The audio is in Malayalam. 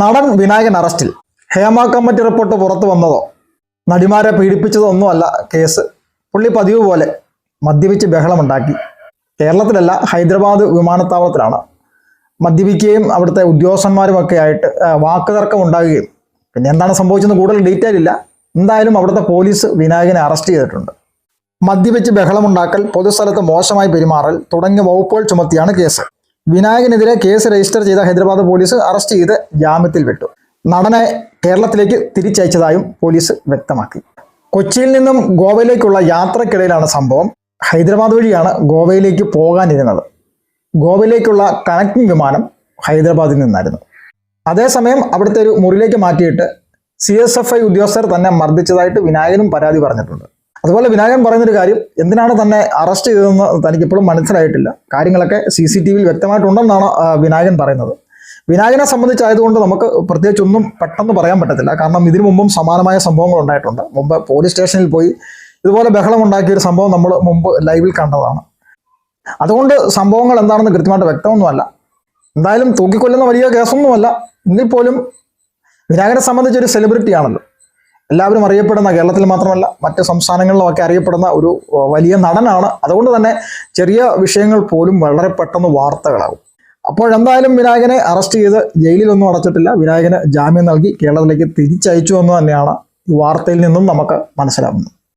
നടൻ വിനായകൻ അറസ്റ്റിൽ. ഹേമ കമ്മിറ്റി റിപ്പോർട്ട് പുറത്തു വന്നതോ? നടിമാരെ പീഡിപ്പിച്ചതൊന്നുമല്ല കേസ്. പുള്ളി പതിവ് പോലെ മദ്യപിച്ച് ബഹളമുണ്ടാക്കി. കേരളത്തിലല്ല ഹൈദരാബാദ് വിമാനത്താവളത്തിലാണ്. മദ്യപിക്കുകയും അവിടുത്തെ ഉദ്യോഗസ്ഥന്മാരുമൊക്കെ ആയിട്ട് വാക്കുതർക്കം ഉണ്ടാകുകയും പിന്നെ എന്താണ് സംഭവിച്ചെന്ന് കൂടുതൽ ഡീറ്റെയിൽ ഇല്ല. എന്തായാലും അവിടുത്തെ പോലീസ് വിനായകനെ അറസ്റ്റ് ചെയ്തിട്ടുണ്ട്. മദ്യപിച്ച് ബഹളമുണ്ടാക്കൽ പൊതുസ്ഥലത്ത് മോശമായി പെരുമാറൽ തുടങ്ങിയ വകുപ്പുകൾ ചുമത്തിയാണ് കേസ്. വിനായകനെതിരെ കേസ് രജിസ്റ്റർ ചെയ്ത ഹൈദരാബാദ് പോലീസ് അറസ്റ്റ് ചെയ്ത് ജാമ്യത്തിൽ വിട്ടു. നടനെ കേരളത്തിലേക്ക് തിരിച്ചയച്ചതായും പോലീസ് വ്യക്തമാക്കി. കൊച്ചിയിൽ നിന്നും ഗോവയിലേക്കുള്ള യാത്രക്കിടയിലാണ് സംഭവം. ഹൈദരാബാദ് വഴിയാണ് ഗോവയിലേക്ക് പോകാനിരുന്നത്. ഗോവയിലേക്കുള്ള കണക്റ്റിംഗ് വിമാനം ഹൈദരാബാദിൽ നിന്നായിരുന്നു. അതേസമയം അവിടുത്തെ ഒരു മുറിയിലേക്ക് മാറ്റിയിട്ട് സി എസ് എഫ് ഐ ഉദ്യോഗസ്ഥർ തന്നെ മർദ്ദിച്ചതായിട്ട് വിനായകനും പരാതി പറഞ്ഞിട്ടുണ്ട്. അതുപോലെ വിനായകൻ പറയുന്നൊരു കാര്യം എന്തിനാണ് തന്നെ അറസ്റ്റ് ചെയ്തതെന്ന് തനിക്ക് ഇപ്പോഴും മനസ്സിലായിട്ടില്ല. കാര്യങ്ങളൊക്കെ സി സി ടി വിയിൽ വ്യക്തമായിട്ടുണ്ടെന്നാണ് വിനായകൻ പറയുന്നത്. വിനായകനെ സംബന്ധിച്ചായതുകൊണ്ട് നമുക്ക് പ്രത്യേകിച്ച് ഒന്നും പെട്ടെന്ന് പറയാൻ പറ്റത്തില്ല. കാരണം ഇതിനു മുമ്പും സമാനമായ സംഭവങ്ങൾ ഉണ്ടായിട്ടുണ്ട്. മുമ്പ് പോലീസ് സ്റ്റേഷനിൽ പോയി ഇതുപോലെ ബഹളം ഉണ്ടാക്കിയ ഒരു സംഭവം നമ്മൾ മുമ്പ് ലൈവിൽ കണ്ടതാണ്. അതുകൊണ്ട് സംഭവങ്ങൾ എന്താണെന്ന് കൃത്യമായിട്ട് വ്യക്തമൊന്നുമല്ല. എന്തായാലും തൂക്കിക്കൊല്ലുന്ന വലിയ കേസൊന്നുമല്ല. എങ്കിൽ പോലും വിനായകനെ സംബന്ധിച്ചൊരു സെലിബ്രിറ്റിയാണല്ലോ എല്ലാവരും അറിയപ്പെടുന്ന കേരളത്തിൽ മാത്രമല്ല മറ്റ് സംസ്ഥാനങ്ങളിലുമൊക്കെ അറിയപ്പെടുന്ന ഒരു വലിയ നടനാണ്. അതുകൊണ്ട് തന്നെ ചെറിയ വിഷയങ്ങൾ പോലും വളരെ പെട്ടെന്ന് വാർത്തകളാകും. അപ്പോഴെന്തായാലും വിനായകനെ അറസ്റ്റ് ചെയ്ത് ജയിലിലൊന്നും അടച്ചിട്ടില്ല. വിനായകന് ജാമ്യം നൽകി കേരളത്തിലേക്ക് തിരിച്ചയച്ചു എന്ന് തന്നെയാണ് ഈ വാർത്തയിൽ നിന്നും നമുക്ക് മനസ്സിലാവുന്നത്.